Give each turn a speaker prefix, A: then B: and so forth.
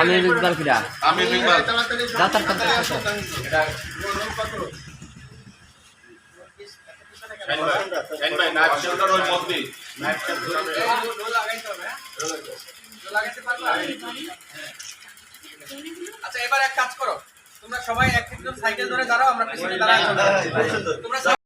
A: আমি
B: ইকবাল
C: আমি ইকবাল
A: আচ্ছা এবার এক কাজ করো। তোমরা সবাই এক সাইকেল ধরে দাঁড়াও আমরা দাঁড়াই। তোমরা